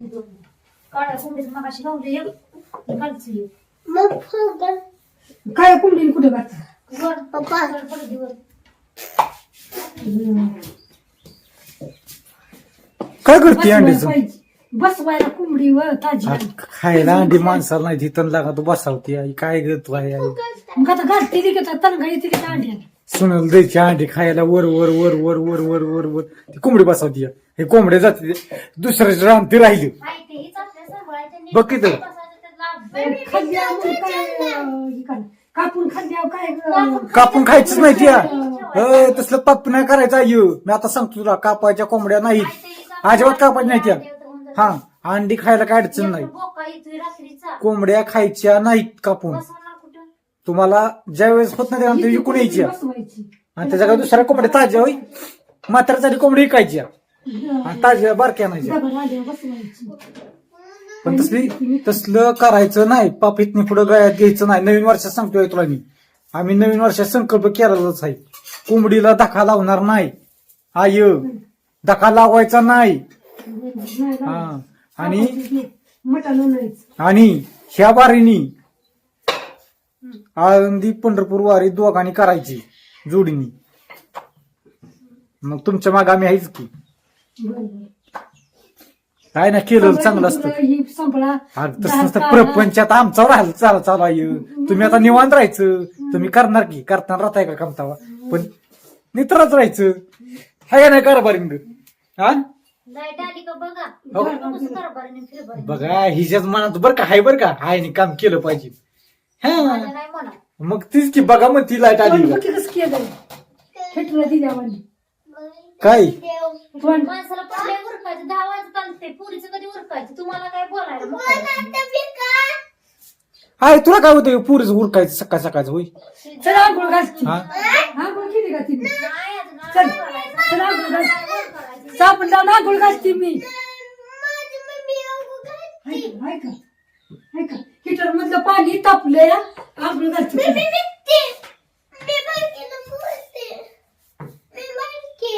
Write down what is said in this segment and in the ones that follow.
काळ्या कोंबडीचं मगाशी गावले एक कालचं एक. मग फुगा काय कोंबडीने कुठे घातलं वर पप्पा. वर पडली वर. काय करते बसवायला अंडीचं पाहिजे. बसवायला कोंबडी व ताजी खायला अंडी माणसाला नाही तिथं लागा तू बसावती आई. काय ग तू आई? आई मग आता घालते ती घेतात तनगा येते की अंडी. सुनल द्यायची अंडी खायला वर वर वर वर वर वर वर वर. ती कोंबडी बसावती. हे कोंबडे जाते दुसऱ्याची रान ती राहिली. बघ की तर. बसायचं त्यातला अभ्यास. खाल्ल्यावर काय अं, हे करा. कापून खाल्ल्यावर काय अं, कापून खायचंच नाही त्या. तसलं पाप नाही करायचं आई. मी आता सांगतो तुला कापायच्या कोंबड्या आपल्या अजिबात कापायच्या नाही त्या. हा अंडी खायला काय अडचण नाही. कोंबड्या खायच्या नाहीत कापून. तुम्हाला ज्या वेळेस होत नाही विकून यायच्या. आणि त्याच्या दुसऱ्या कोंबड्या ताज्या होई म्हाताऱ्यासाठी कोंबडी विकायच्या. आणि ताज्या बारक्या बसवायची. पण तसली तसलं करायचं नाही. पापीतनी पुढे गळ्यात घ्यायचं नाही. नवीन वर्षात सांगतोय तुला मी. आम्ही नवीन वर्षात संकल्प केलेलाच आहे. कोंबडीला धक्का लावणार नाही. आय धक्का लावायचा नाही. हा आणि मटण आणि ह्या वारीनी आळंदी पंढरपूर वारी दोघांनी करायची. जोडीनी. मग तुमच्या मागे आम्ही आहेच की. काय ना केलं चांगलं असतं. ही अरे तसं नसतं. प्रपंचात आमचा राहिलं चाला चालू आहे तुम्ही आता निवांत राहायचं. तुम्ही करणार की करताना राहताय का कमतावा? पण नित्राच राहायचं. हाय का नाही कारभारी मग हा? लाइट आली का बघा? हो. बघा कसं कारभारीने फिरभारीने. बघा हिच्याच मनात बरं का हाय बरं का? हायने काम केलं पाहिजे. हा. नाही म्हणा. मग तीच की बघा मग ती लाइट आली केलं खेटलं काय? पण माणसाला उरकायचं दहा वाजत चालते पुरीचं कधी उरकायचं? तुम्हाला काय बोलायला मोकळं आहे? हाय तुला काय होतं? पुरीच उरकायचं सकाळ सकाळचं होई चल आंघोळ हा? नाही चल. चल घाल? साबण लावून आंघोळ घालती मी. माझी मम्मी अगो ऐका ऐका ऐका. हिटर मधलं पाणी तापलंय आंघोळ घालती मी निघते मी बारकीला बोलते मी बारकी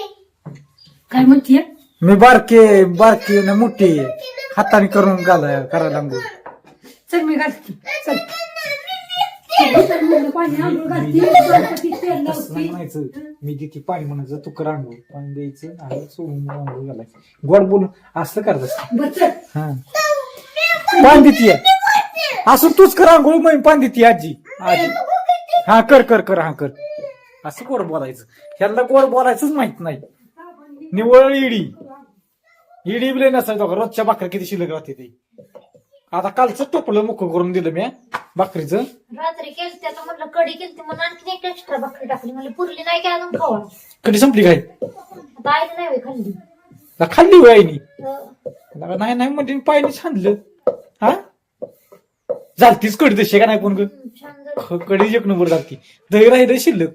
काय म्हणतीये? मी बारके बारके ना मोठी हाताने करून घालाय करायला अंघोळ चल मी घालती. चल. पाणी आंघोळ घालती गणपतीत तेल तसं लावती नाही म्हणायचं. मी तिथे पाणी म्हणायचं तू कर अंघोळ पाणी द्यायचं आणि सोडून अंघोळ घालायचं गोड बोलून असं करत बरं चल. हा. पाणी देतीये. असं तूच कर अंघोळ मग पाणी देते आजी. आजी. हा कर कर कर हा कर. असं गोड बोलायचं. ह्याला गोड बोलायचंच माहीत नाही. निवळ इडी इडी बिले नसायचं रोजच्या भाकऱ्या किती शिल्लक राहते ते. आता कालचं टोपलं मुख करून दिलं मी भाकरीचं. रात्री आता म्हणलं कडी केलती म्हणून आणखी एक एक्स्ट्रा भाकरी टाकली. म्हणजे पुरली नाही काय अजून खावा कधी संपली काय? आता आईने नाही होय खाल्ली. खाल्ली होय आईनी? नाही नाही म्हणजे पाणी छानलं हा? झालतीच कडी तशी का नाही पण ग छान झालं. ख- कडी एक नंबर झालती. दही राहिलं शिल्लक.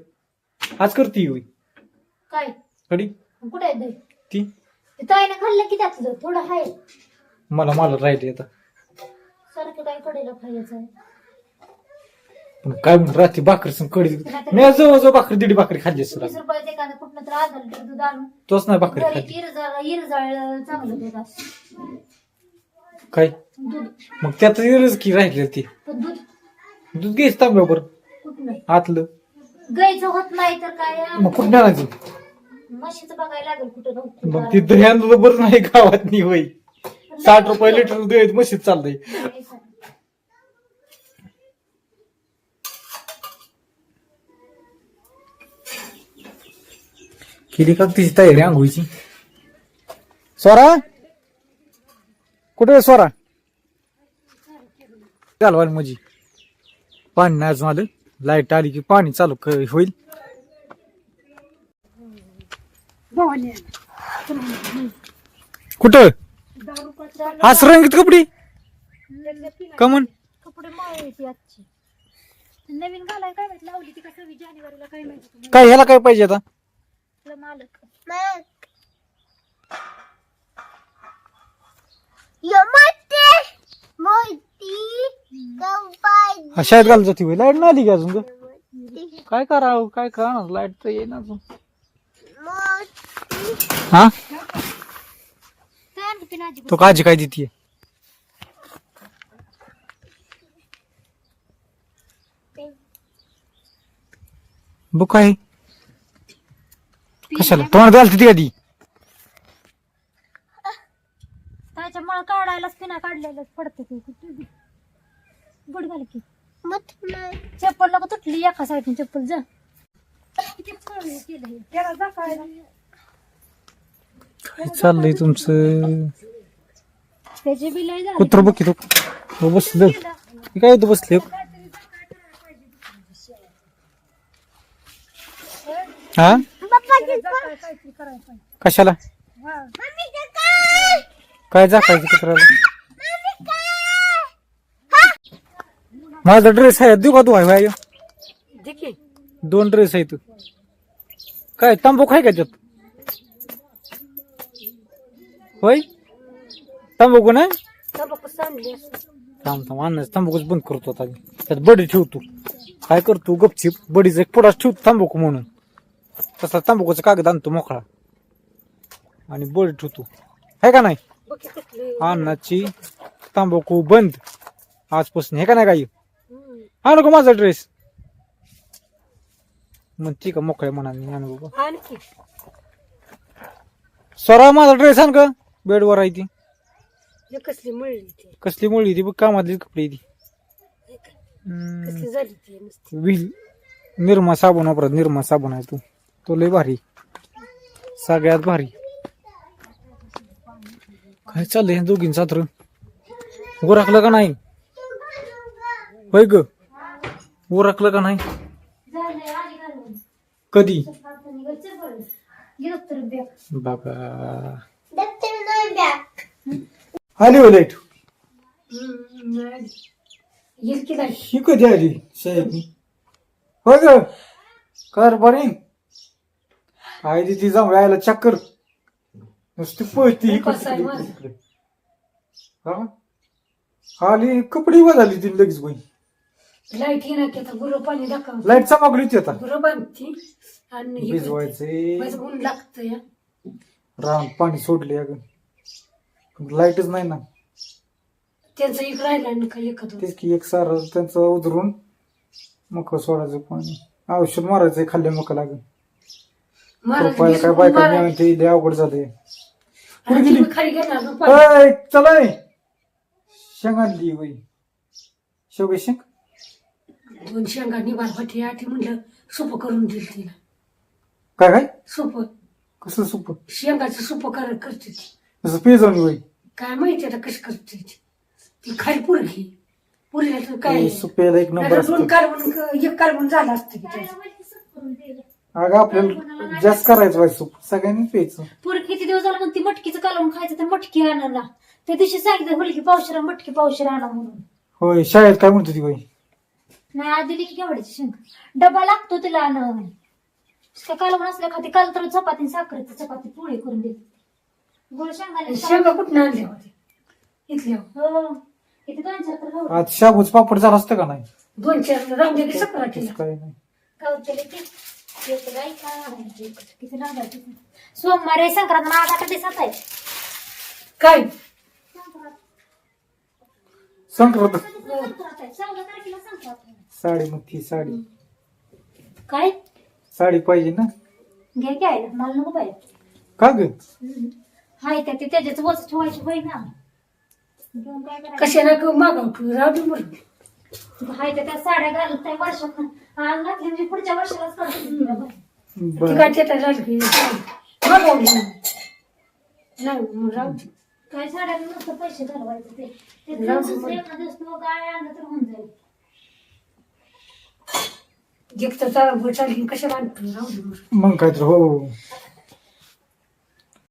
आज करती होय. काय? कडी कुठे आहे दही ती? ते ताईने खाल्लं की त्यातलं? थोडं आहे मला मला राहिली आता सारखं काय कडेला खायचं आहे? पण काय म्हणून रात्री भाकरी संग कडी मी आज जवळजवळ भाकरी दीड भाकरी खाल्ली असेल वीस रुपयाचं एखादं कुठनं तर आधार लिटर दूध आणून. तोच नाही भाकरी घरी खाल्ली. इरजाळ इरजाळ चांगलं दूध असतं काय? दूध. मग त्यात येलच की राहिले ते? पण दूध. दूध घ्यायचं तांब्यावर कुठं नाही आतलं. गायचं होत नाही तर काय? मग कुठं आणायचं म्हशीचं बघायला लागेल कुठं मग ती दही आणलं बरं नाही गावात नाही होई साठ रुपये लिटर दूध मशीद चाललंय केली का तिची तयारी आंघोळीची? स्वरा कुठे आहे स्वरा घालवाल माझी पाणी नाही अजून आलं. लाइट आली की पाणी चालू क- होईल. कुठं? आज रंगीत कपडे? कमन. कपडे नवीन घालाय काय माहिती? लावली ती का सव्वीस जानेवारीला काय माहिती काय ह्याला काय पाहिजे आता? मालक. शाळेत घालत जाते होय. लाइट नाही आली का अजून ग? काय करावं? काय करणार? लाइट तर येईना अजून. हा? तो काजी काय देते बुक काय कशाला तोंड द्याल तिथे आधी त्याच्यामुळे काढायलाच पिना काढलेलंच पडते ते गुड घाल की. मत चप्पल नको तुटली एका साईडने चप्पल जा. हे. त्याला काय चाललंय तुमचं. त्याचे बी लय झाले कुत्र बघ तो. हो बसलं काय होतं बसले? हा? कशाला? काय काय जाकायचं काय माझा ड्रेस आहे देऊ का तू? आहे दोन ड्रेस आहेत काय तंबाखू आहे का त्यात? होय तंबाखू ना तंबाखू सांडली थांब थांब अन्नाच तंबाखूच बंद करतो आता मी. त्यात बडी ठेवतो काय करतो गपचिप बडीचा एक पुडाच ठेवतो तंबाखू म्हणून तसा तंबाखूचा कागद आणतो मोकळा आणि बडी ठेवतो आहे का नाही बघी कुठली अन्नाची तंबाखू बंद आजपासून हे का नाही काही हा नको माझा ड्रेस मग ठीक आहे मोकळ्या मनाने आणू बाबा आणखी स्वरा माझा ड्रेस आण का बेडवर आहे ती. हे कसली मळली ती? कसली मुळी ती बघ कामातली कपडे ती. हम्म, कसली झाली ती नुसती? विल निरमा साबण वापरत निरमा साबण आहे तू. तो लय भारी सगळ्यात भारी. काय चाललंय ह्या दोघींचा तर उरकलं का नाही? होय ग. उरकलं का नाही? कधी? बाबा. आली हो लाइट. येईल की नाही ही कधी आली साहेब? होय ग कर बरे. काय ती जाऊन राहायला चक्कर. नुसती पळती इकडे कसं आहे तिकडे, माझं? इकडे. हा? आली कपडे बदलली ती लगेच बाई. लाइट येणार की आता गुरु पाणी दाखव लाइट चमकली होती आता. गुरु बांधती आणि हे करते. भिजवायचे माझं ऊन लागतं या रान पाणी सोडले अगं. लाईटच नाही ना. त्यांचं एक राहिला काही. तेच की एक सार त्यांचं उतरून मक सोडायचं पाणी औषध मारायचं खाल्ले मक लागेल. काय बायका महाराज- मिळून ते लय अवघड झाले गेली? खाली चला रे. शेंग आणली बाई शेवगे शेंग. दोन शेंगा निभार होती आठी म्हणलं सुप करून दिली तिला. काय काय? सुप. कसं सुप? शेंगाचं सुप कर करते ती. तसं पे जाऊन बाई काय माहिती आता कशी करते ती? ती खाली पुरगी. पुरीला तर काय ते सुप्याला एक नंबर नाहीतर दोन असतो. कार्बन एक कार्बन झालं असतं की त्याचं. अगं आपल्याला जास्त करायचं बाई सूप. सगळ्यांनी प्यायचं. पुरी किती दिवस झाला म्हणते मटकीचं कालवून खायचं तर मटकी आणायला त्या दिवशी सांगितलं मुलगी पावशेरा मटकी पावशेरा आणा म्हणून. होय शाळेत काय म्हणतो ती बाई? नाही आधी की केवढ्याची शेंग. डबा लागतो तिला आण काय कालवून असल्या खाती काल तर चपाती साखरेची चपाती पोळी करून दिली गोळ शेंगाने शेंगा कुठं इथल्या हो किती दोन चार तर गावठी. आज शाबूच पापड झाला असतं का नाही? दोन चार राहून तसं काय नाही. काय? किती सोमवारी संक्रांत. नागाचा दिसत आहे? काय? संक्रांत. संक्रांत. आहे. चौदा तारखेला संक्रांत आहे. साडी मग ती साडी काय? साडी पाहिजे ना? घ्या की आईला. मला नको पाहिजे का ग? हाय त्या ते त्याच्याच वच ठेवायची होय ना. घेऊन काय करायचं? कशाला मागाव तू? राहू दे हाय त्या त्या साड्या घालत त्या वर्षात आज घातली म्हणजे पुढच्या वर्षालाच बाई. ती बर. काय त्याला झाली की मागावली नाही मग राहू दे. काय साड्या नुसतं पैसे घालवायचे ते. ते जाऊ दे दिवस मग. एखाद काय आणलं तर होऊन जाईल. एक तर चालू चालली कशा राहू दे मग काय तर हो.